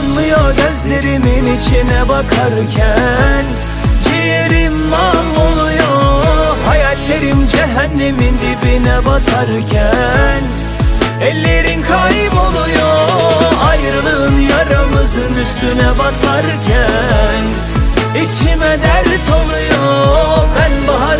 Utanmıyor gözlerimin içine bakarken. Ciğerim mahvoluyor Hayallerim cehennemin dibine batarken. Ellerin kayboluyor Ayrılığın yaramızın üstüne basarken. İçime dert oluyor Ben baharı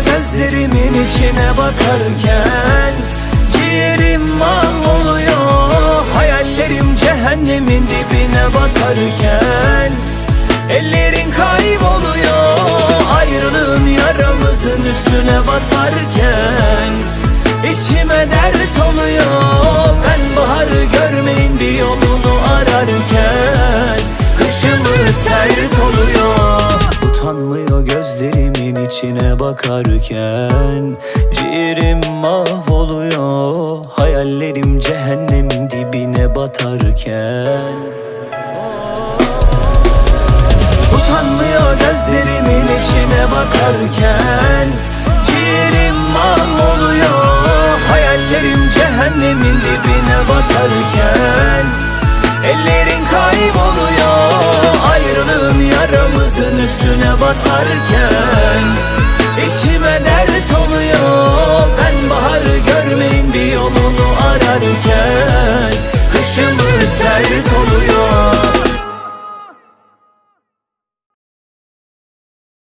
gözlerimin içine bakarken Ciğerim mahvoluyor Hayallerim cehennemin dibine batarken Ellerin kayboluyor Ayrılığın yaramızın üstüne basarken İçime dert oluyor. Ben baharı içine bakarken Ciğerim mahvoluyor Hayallerim cehennemin dibine batarken. Utanmıyor gözlerimin içine bakarken Ciğerim mahvoluyor Hayallerim cehennemin Başımızın üstüne basarken içime dert oluyor. Ben baharı görmeyin bir yolunu ararken Kışımız sert oluyor.